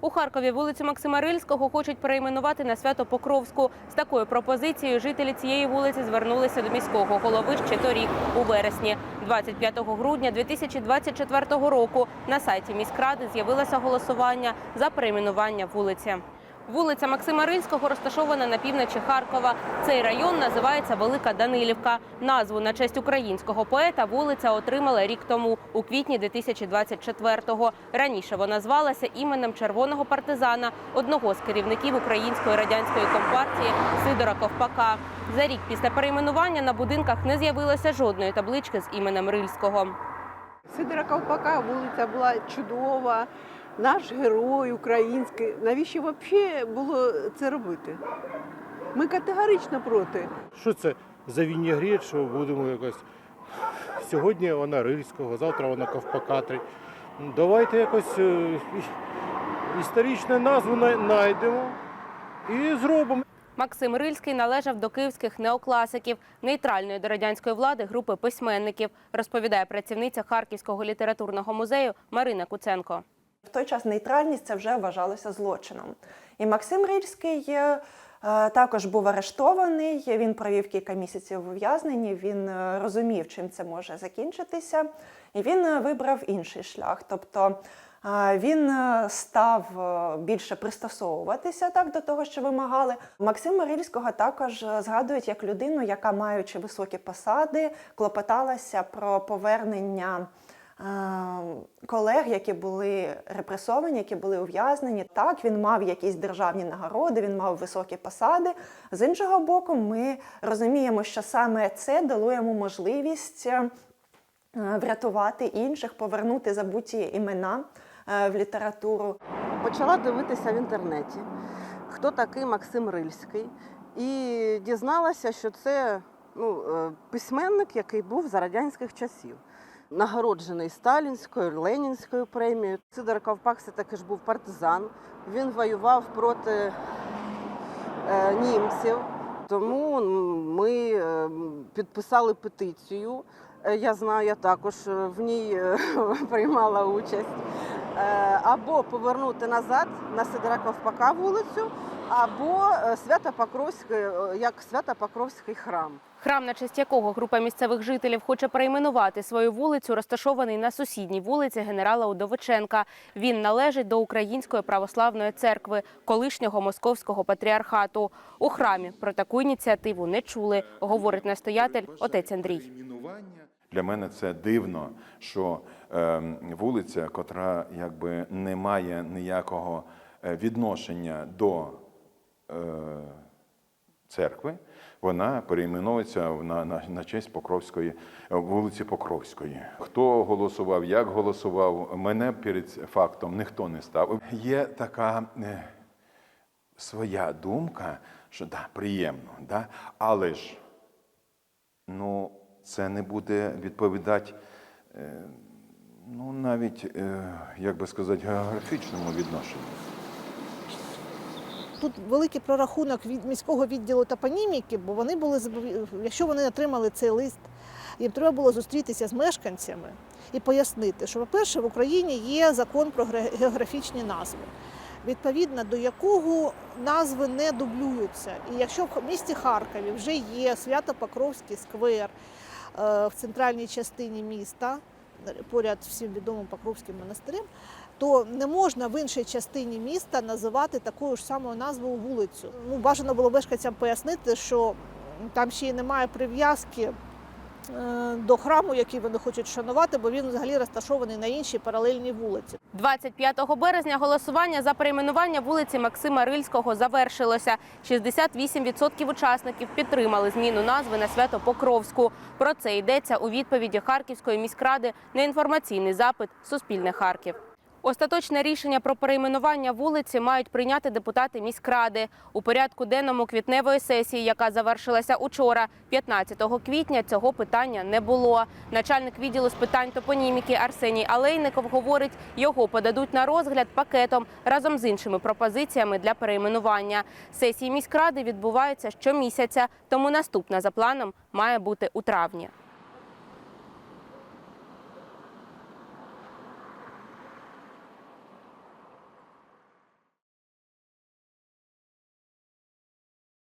У Харкові вулицю Максима Рильського хочуть перейменувати на свято Покровську. З такою пропозицією жителі цієї вулиці звернулися до міського голови ще торік у вересні. 25 грудня 2024 року на сайті міськради з'явилося голосування за перейменування вулиці. Вулиця Максима Рильського розташована на півночі Харкова. Цей район називається Велика Данилівка. Назву на честь українського поета вулиця отримала рік тому, у квітні 2024-го. Раніше вона звалася іменем червоного партизана, одного з керівників української радянської компартії Сидора Ковпака. За рік після перейменування на будинках не з'явилося жодної таблички з іменем Рильського. Сидора Ковпака вулиця була чудова, наш герой український. Навіщо взагалі було це робити? Ми категорично проти. Що це за вінігрет, що будемо якось. Сьогодні вона Рильського, завтра вона Ковпакатри. Давайте якось е, історичну назву най- знайдемо і зробимо. Максим Рильський належав до київських неокласиків, нейтральної до радянської влади групи письменників, розповідає працівниця Харківського літературного музею Марина Куценко. В той час нейтральність це вже вважалося злочином. І Максим Рильський е, також був арештований. Він провів кілька місяців в ув'язненні. Він е, розумів, чим це може закінчитися, і він е, вибрав інший шлях. Тобто він став більше пристосовуватися так до того, що вимагали. Максима Рильського також згадують як людину, яка, маючи високі посади, клопоталася про повернення. Е, Колег, які були репресовані, які були ув'язнені, так він мав якісь державні нагороди, він мав високі посади. З іншого боку, ми розуміємо, що саме це дало йому можливість е, врятувати інших, повернути забуті імена е, в літературу. Почала дивитися в інтернеті, хто такий Максим Рильський, і дізналася, що це ну, письменник, який був за радянських часів. Нагороджений Сталінською, Ленінською премією. Сидор Ковпак це таки ж був партизан. Він воював проти е, німців. Тому ми е, підписали петицію. Е, Я знаю, я також в ній приймала участь. Або повернути назад на Сидора Ковпака вулицю, або е, Свято-Покровський, е, як Свято-Покровський храм. Храм, на честь якого група місцевих жителів хоче перейменувати свою вулицю, розташований на сусідній вулиці генерала Удовиченка. Він належить до Української православної церкви, колишнього московського патріархату. У храмі про таку ініціативу не чули, говорить настоятель отець Андрій. Для мене це дивно, що е, вулиця, котра якби не має ніякого е, відношення до церкви, вона перейменується на, на, на честь Покровської е, вулиці Покровської. Хто голосував, як голосував, мене перед фактом ніхто не ставив. Є така е, своя думка, що да, приємно, да, але ж ну, це не буде відповідати, е, ну, навіть, е, як би сказати, географічному відношенню. Тут великий прорахунок від міського відділу топоніміки, бо вони були якщо вони отримали цей лист, їм треба було зустрітися з мешканцями і пояснити, що, по-перше, в Україні є закон про географічні назви, відповідно до якого назви не дублюються. І якщо в місті Харкові вже є Свято-Покровський сквер е, в центральній частині міста, поряд всім відомим Покровським монастирем, то не можна в іншій частині міста називати такою ж самою назвою вулицю. Ну, бажано було мешканцям пояснити, що там ще й немає прив'язки до храму, який вони хочуть шанувати, бо він взагалі розташований на іншій паралельній вулиці. 25 березня голосування за перейменування вулиці Максима Рильського завершилося. 68% учасників підтримали зміну назви на свято Покровську. Про це йдеться у відповіді Харківської міськради на інформаційний запит Суспільне Харків. Остаточне рішення про перейменування вулиці мають прийняти депутати міськради у порядку денному квітневої сесії, яка завершилася учора, 15 квітня. Цього питання не було. Начальник відділу з питань топоніміки Арсеній Алейников говорить, його подадуть на розгляд пакетом разом з іншими пропозиціями для перейменування. Сесії міськради відбуваються щомісяця, тому наступна за планом має бути у травні.